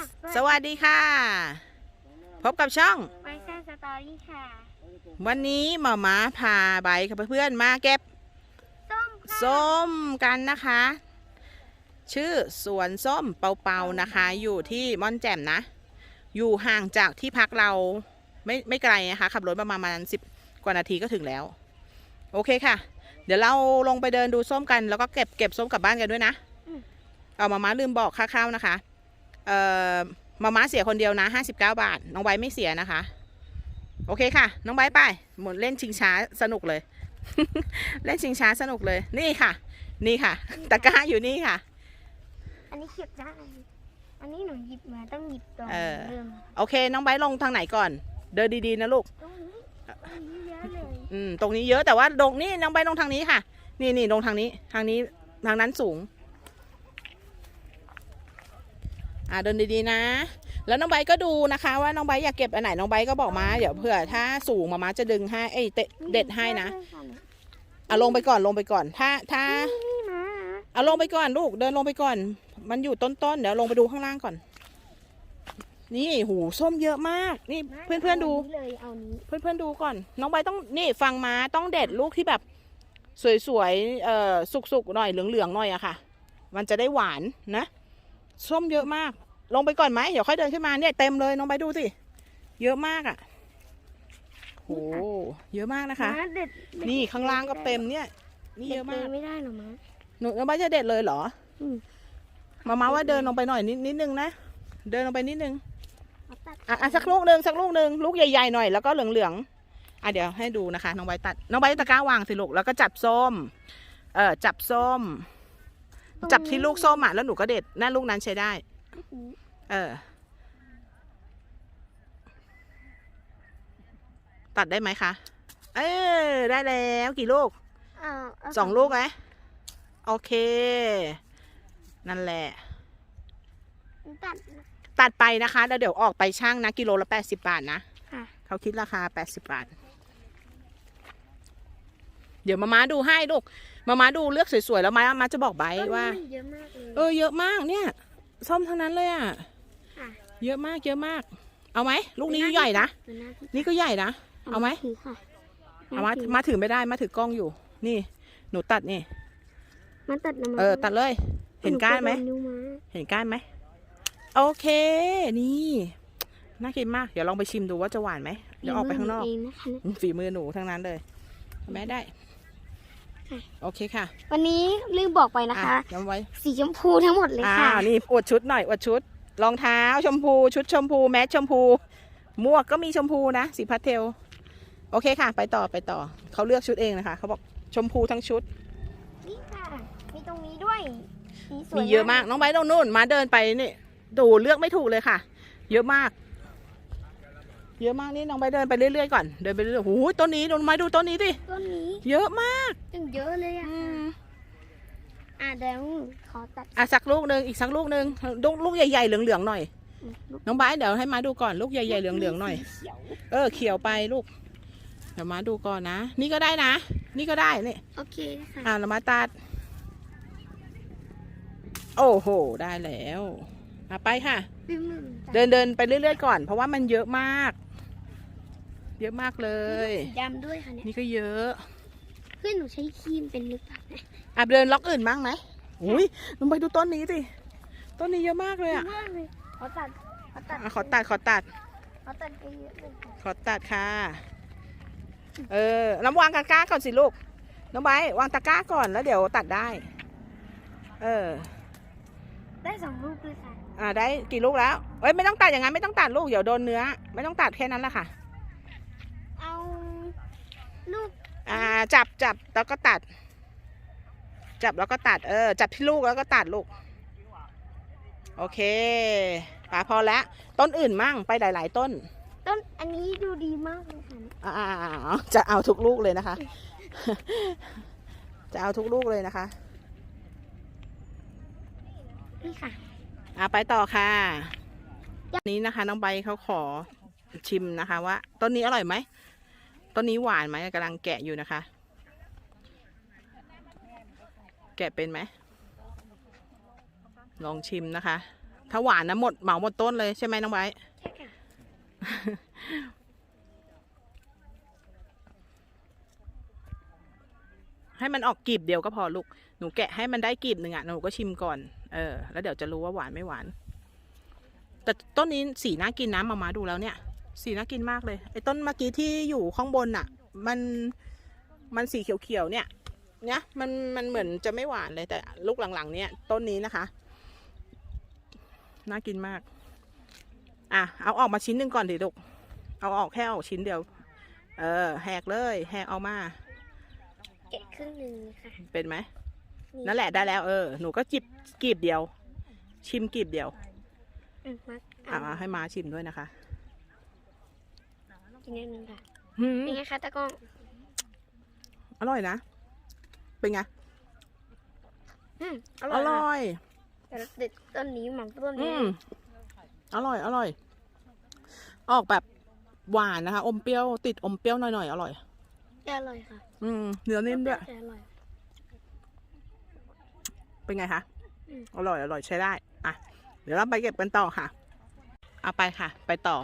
อะสวัสดีค่ะ พบกับช่องไวซ่าสตอรี่ค่ะ วันนี้หมาม้าพาใบกับเพื่อนๆมาเก็บส้มค่ะส้มกันนะคะ ชื่อสวนส้มเปาๆนะคะ อยู่ที่ม่อนแจ่มนะ อยู่ห่างจากที่พักเราไม่ไม่ไกลนะคะ ขับรถประมาณประมาณสิบกว่านาทีก็ถึงแล้ว โอเคค่ะ เดี๋ยวเราลงไปเดินดูส้มกัน แล้วก็เก็บเก็บส้มกลับบ้านกันด้วยนะเอามาม้าลืมบอกค่าๆนะคะ เอ่อมาม้าเสียคนเดียวนะ 59 บาท น้องไบร์ทไม่เสียนะคะ โอเคค่ะ น้องไบร์ทไปหมุนเล่นชิงช้าสนุกเลย เล่นชิงช้าสนุกเลย นี่ค่ะ นี่ค่ะ ตะกร้าอยู่นี่ค่ะ อันนี้เก็บได้ อันนี้หนูหยิบมาต้องหยิบตรงเออ เริ่มโอเค น้องไบร์ทลงทางไหนก่อน เดินดีๆนะลูก ตรงนี้ตรงนี้เยอะเลยอืม ตรงนี้เยอะแต่ว่าลงนี่น้องไบร์ทลงทางนี้ค่ะ นี่นี่ลงทางนี้ ทางนี้ทางนั้นสูง อ่าเดินดีๆนะ แล้วน้องไบก็ดูนะคะว่าน้องไบอยากเก็บอันไหนน้องไบก็บอกมาเดี๋ยวเผื่อถ้าสูงมามาจะดึงให้เอ้ยเตะเด็ดให้นะอะลงไปก่อนลงไปก่อน ถ้าถ้านี่าเอาลงไปก่อนลูกเดินลงไปก่อน มันอยู่ต้นๆเดี๋ยวลงไปดูข้างล่างก่อน นี่หูส้มเยอะมาก นี่เพื่อนๆดู เลยเอานี้เพื่อนๆดูก่อน น้องใบต้องนี่ฟังมาต้องเด็ดลูกที่แบบ สวยๆเอ่อสุกๆหน่อยเหลืองๆหน่อยอะค่ะ มันจะได้หวานนะ ส้มเยอะมาก ลงไปก่อนไหมเดี๋ยวค่อยเดินขึ้นมาเนี่ยเต็มเลยน้องใบดูสิเยอะมากอะโหเยอะมากนะคะมาเด็ดเด็ดนี่ข้างล่างก็เต็มเนี่ย นี่เยอะมากด็ดลไม่ได้หรอมาหนูน้องใบจะเด็ดเลยเหรออืมมามาว่าเดินลงไปหน่อยนิดนิดนึงนะ เดินลงไปนิดนึง เอาตัดอะอะสักลูกหนึ่งสักลูกหนึ่งลูกใหญ่ๆหน่อยแล้วก็เหลืองๆอะเดี๋ยวให้ดูนะคะน้องใบตัดน้องใบตะกร้าวางสิลูกแล้วก็จับส้ม เออจับส้ม จับที่ลูกส้มอะแล้วหนูก็เด็ดนั่นลูกนั้นใช้ได้ เออ ตัดได้ไหมคะ เออ ได้แล้วกี่ลูกเอาเาสองลูกไหมโอเค นั่นแหละ ตัดตัดไปนะคะ แล้วเดี๋ยวออกไปช่างนะ กิโลละแปดสิบาทนะค่ะเขาคิดราคา80บาท เดี๋ยวมาม้าดูให้ลูกมาม้าดูเลือกสวยๆแล้วมามาจะบอกไบร์ทว่าต้นนี้เยอะมากเลยเออเยอะมากเนี่ยส้มทั้งนั้นเลยอะ ค่ะเยอะมากเยอะมาก เอาไหมลูกนี้ใหญ่นะ ดูหน้าพี่นี่ก็ใหญ่นะ เอาไหม ถือค่ะเอามาถือมาถือไม่ได้มาถือกล้องอยู่ นี่ หนูตัดนี่ มาตัดน้ำมันเออ ตัดเลย เห็นก้านไหม นูโดนิ้วมาเห็นก้านไหม โอเค นี่ น่ากินมาก เดี๋ยวลองไปชิมดูว่าจะหวานไหม เดี๋ยวออกไปข้างนอกเองนะคะเนี่ยฝีมือหนูทั้งนั้นเลยแม่ได้ค่ะ โอเคค่ะวันนี้ลืมบอกไปนะคะอ่ย้ำไว้สีชมพูทั้งหมดเลยอ่าค่ะนี่อวดชุดหน่อยอวดชุด รองเท้าชมพู ชุดชมพู แมสชมพูหมวกก็มีชมพูนะ สีพาสเทล โอเคค่ะ ไปต่อไปต่อเขาเลือกชุดเองนะคะเขาบอกชมพูทั้งชุดนี่ค่ะมีตรงนี้ด้วยสีสวยมีเยอะมากน้องไบร์ทตรงนู่น มาเดินไปนี่ดูเลือกไม่ถูกเลยค่ะ เยอะมาก เยอะมากนี่น้องไบร์ทเดินไปเรื่อยๆก่อนเดินไปเรื่อยๆโอ้โหต้นนี้น้องไบร์ทดูต้นนี้ดิต้นนี้เยอะมากยังเยอะเลยอะอืมอะเดี๋ยวขอตัดอะสักลูกหนึ่งอีกสักลูกหนึ่งลูกลูกใหญ่ๆเหลืองๆหน่อยลูกน้องไบร์ทเดี๋ยวให้มาดูก่อนลูกใหญ่ๆเหลืองๆหน่อยสีเขียวเออเขียวไปลูกเดี๋ยวมาดูก่อนนะ นี่ก็ได้นะ นี่ก็ได้นี่โอเคค่ะอ่าเรามาตัด โอ้โห ได้แล้วอะไปค่ะพี่มึงเดินเดินไปเรื่อยๆก่อน เพราะว่ามันเยอะมาก เยอะมากเลย สีดำด้วยค่ะเนี่ยนี่ก็เยอะเพื่อนหนูใช้ครีมเป็นหรือเปล่าเนี่ยอะเดินล็อกอื่นบ้างไหมอุ้ยลงไปดูต้นนี้สิต้นนี้เยอะมากเลยอะมากเลยขอตัดขอตัดอะขอตัดขอตัด ขอตัดเยอะๆเลยค่ะขอตัดค่ะ เออน้ำวางตะกร้าก่อนสิลูก น้องไบร์ทวางตะกร้าก่อนแล้วเดี๋ยวตัดได้ เออ ได้สองลูกเลยค่ะ อ่าได้กี่ลูกแล้ว เอ้ยไม่ต้องตัดอย่างนั้นไม่ต้องตัดลูกเดี๋ยวโดนเนื้อ ไม่ต้องตัดแค่นั้นแหละค่ะเอา ลูกอ่าจับจับแล้วก็ตัด จับแล้วก็ตัดเออจับที่ลูกแล้วก็ตัดลูก โอเคป่าพอแล้วต้นอื่นมั่งไปหลาย ๆ ต้น ต้นอันนี้ดูดีมากเลยค่ะเนี่ยอ่าจะเอาทุกลูกเลยนะคะ จะเอาทุกลูกเลยนะคะนี่ค่ะอ่าไปต่อค่ะนี้นะคะน้องใบเขาขอชิมนะคะว่าต้นนี้อร่อยไหม ต้นนี้หวานไหมกำลังแกะอยู่นะคะ แกะเป็นไหม ลองชิมนะคะ ถ้าหวานนะหมดเหมาหมดต้นเลยใช่ไหมน้องไบร์ทใช่ค่ะให้มันออกกลีบเดียวก็พอลูก หนูแกะให้มันได้กลีบหนึ่งอะ หนูก็ชิมก่อน เออ แล้วเดี๋ยวจะรู้ว่าหวานไม่หวาน แต่ต้นนี้สีน่ากินนะมามาดูแล้วเนี่ย สีน่ากินมากเลย ไอ้ต้นเมื่อกี้ที่อยู่ข้างบนอะมันมันสีเขียวๆเนี่ย เนี่ยมันมันเหมือนจะไม่หวานเลยแต่ลูกหลังๆ เนี่ยต้นนี้นะคะ น่ากินมาก อะเอาออกมาชิ้นหนึ่งก่อนดิลูกเอาออกแค่ออกชิ้นเดียว เออ แหกเลยแหกออกมาแกะครึ่งหนึ่งค่ะเป็นไหมนั่นแหละได้แล้วเออหนูก็จิบกีบเดียว ชิมกีบเดียว อืมมาอ่าให้มาชิมด้วยนะคะ กินนิดนึงค่ะ หืมเป็นไงคะตะกล้อง อร่อยนะ เป็นไง อืมออร่อยร่ค่ะอย แต่ติดต้นนี้หมองต้นอืนี้ ม อร่อย อร่อย ออกแบบหวานนะคะ อมเปรี้ยว ติดอมเปรี้ยวหน่อยๆ อร่อย แต่อร่อยค่ะอืม เนื้อนิ่มด้วย แต่อร่อย เป็นไงคะ อืม อร่อย อร่อยใช้ได้ อะ เดี๋ยวเราไปเก็บกันต่อค่ะ เอาไปค่ะ ไปต่อ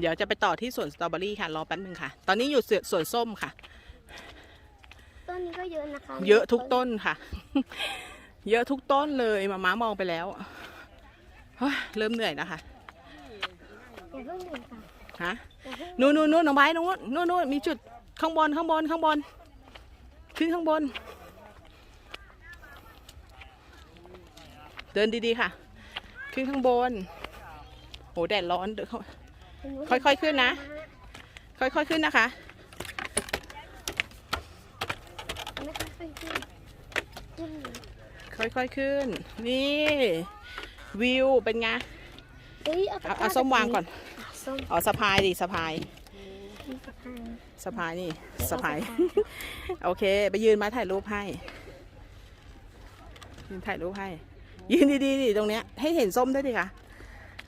เดี๋ยวจะไปต่อที่สวนสตรอเบอรี่ค่ะรอแป๊บนึงค่ะ ตอนนี้อยู่สวนสวนส้มค่ะ ต้นนี้ก็เยอะนะคะ เยอะทุกต้นค่ะ เยอะทุกต้นเลยมาม้ามองไปแล้วเฮ้ยเริ่มเหนื่อยแล้วค่ะอย่าเพิ่งหนึ่งค่ะฮะอย่าเพิ่งนู่นนู่นนู่นน้องไบร์ทนู่นนู่นนู่นมีจุดข้างบนข้างบนข้างบน ขึ้นข้างบน เดินดีๆค่ะ ขึ้นข้างบนโหแดดร้อนเดี๋ยวเขา ค่อยๆขึ้นนะ ค่อยๆขึ้นนะคะไม่ค่อยขึ้นขึ้นขึ้นค่อยๆขึ้น นี่ วิวเป็นไงเฮ้ยเอาเอาเอาส้มวางก่อนส้มอ๋อสะพายดิสะพายมีสะพานสะพายนี่เดี๋ยวสะพายเอโอเค ไปยืนมาถ่ายรูปให้ยืนถ่ายรูปให้ ยืนดีๆดิตรงเนี้ยให้เห็นส้มด้วยดิค่ะ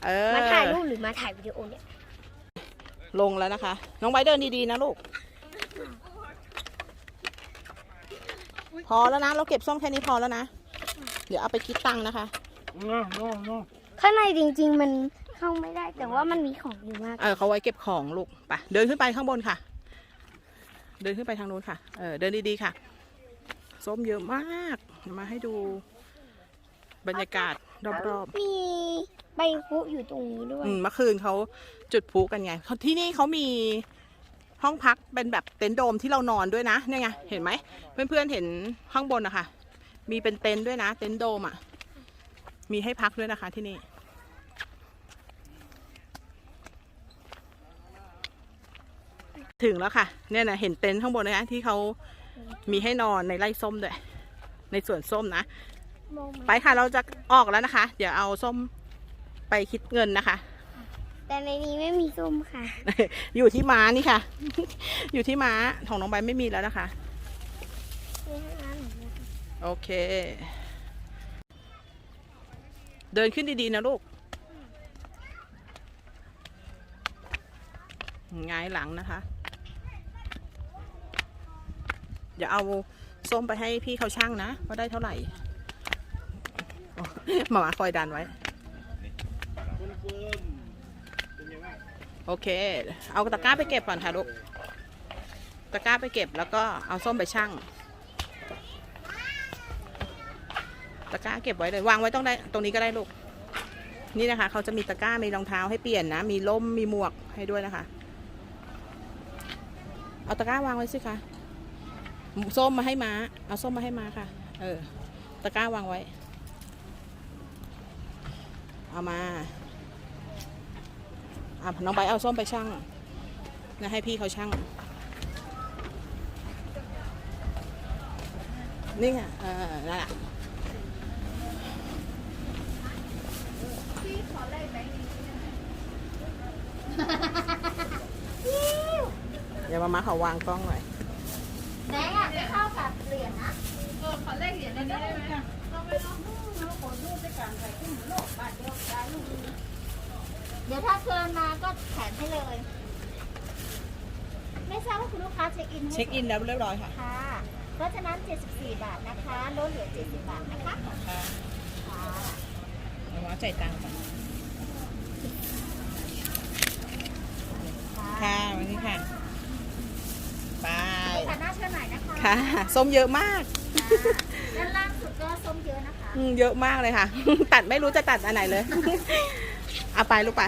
เออมาถ่ายรูปหรือมาถ่ายวิดีโอเนี่ย ลงแล้วนะคะ น้องไบร์ทเดินดีๆนะลูก พอแล้วนะ เราเก็บส้มแค่นี้พอแล้วนะ เดี๋ยวเอาไปคิดตังค์นะคะ No, no, no. ข้างในจริง ๆ มันเข้าไม่ได้แต่ว่ามันมีของอยู่มาก เออเขาไว้เก็บของลูกไปเดินขึ้นไปข้างบนค่ะ เดินขึ้นไปทางนู้นค่ะ เออเดินดีๆค่ะ ส้มเยอะมากเดี๋ยวมาให้ดูบรรยากาศรอบๆมีใบพลุอยู่ตรงนี้ด้วยอืมเมื่อคืนเขา จุดพลุกันไงที่นี่เขามีห้องพักเป็นแบบเต็นท์โดมที่เรานอนด้วยนะเนี่ยไงเห็นไหมเพื่อนๆเห็นข้างบนนะคะมีเป็นเต็นท์ด้วยนะ เต็นท์โดมอะ มีให้พักด้วยนะคะที่นี่ถึงแล้วค่ะ เนี่ยนะเห็นเต็นท์ข้างบนนะคะที่เขามีให้นอนในไร่ส้มด้วย ในสวนส้มนะ ไปค่ะเราจะออกแล้วนะคะ เดี๋ยวเอาส้มไปคิดเงินนะคะ แต่ในนี้ไม่มีส้มค่ะ อยู่ที่ม้านี่ค่ะ อยู่ที่ม้าของน้องใบไม่มีแล้วนะคะมีให้ร้านหนูนะคะโอเค เดินขึ้นดีๆนะลูกหงายหลังนะคะ เดี๋ยวเอาส้มไปให้พี่เขาช่างนะว่าได้เท่าไหร่หมามาคอยดันไว้ โอเค เอาตะกร้าไปเก็บก่อนค่ะลูก ตะกร้าไปเก็บแล้วก็เอาส้มไปชั่ง ตะกร้าเก็บไว้เลยวางไว้ต้องได้ตรงนี้ก็ได้ลูก นี่นะคะ เขาจะมีตะกร้ามีรองเท้าให้เปลี่ยนนะ มีล่มมีหมวกให้ด้วยนะคะ เอาตะกร้าวางไว้สิคะ ส้มมาให้ม้า เอาส้มมาให้ม้าค่ะ เออ ตะกร้าวางไว้ เอามา อะน้องใบร์ทเอาส้มไปชั่งนะให้พี่เขาชั่งนี่ไงเออนั่นแหละเดี๋ยวมามาเขาวางกล้องหน่อยแดงอะไม่เข้ากับเหรียญนะเดี๋ยว ถ้าเกินมาก็แถมให้เลย ไม่ทราบว่าคุณลูกค้าเช็คอินให้เช็คอินแล้วเรียบร้อยค่ะ ค่ะ เพราะฉะนั้น 74 บาทนะคะลดเหลือ 70 บาทนะคะค่ะค่ะเอามาจ่ายตังค์ก่อนค่ะวันนี้ค่ะไปค่ะหน้าเชิญหน่อยนะคะค่ะส้มเยอะมาก ด้านล่างสุดก็ส้มเยอะนะคะ อืมเยอะมากเลยค่ะ ตัดไม่รู้จะตัดอันไหนเลย เอาไปลูกไป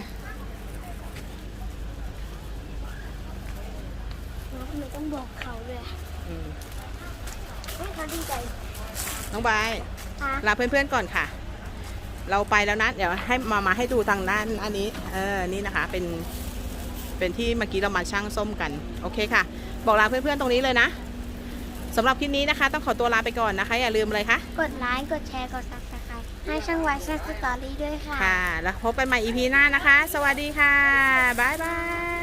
แล้วทำไมต้องบอกเขาด้วยอืมให้เขาดีใจน้องบายค่ะลาเพื่อนๆก่อนค่ะ เราไปแล้วนะ เดี๋ยวให้มามาให้ดูทางด้านอันนี้ เออ นี่นะคะ เป็น เป็นที่เมื่อกี้เรามาช่างส้มกัน โอเคค่ะ บอกลาเพื่อนๆตรงนี้เลยนะสำหรับคลิปนี้นะคะ ต้องขอตัวลาไปก่อนนะคะ อย่าลืมเลยค่ะ กดไลค์ กดแชร์ กดซับสไครต์ ให้ช่างไว้ช่างสตอรี่ด้วยค่ะ ค่ะ แล้วพบกันใหม่ EP หน้านะคะ สวัสดีค่ะ บ๊ายบาย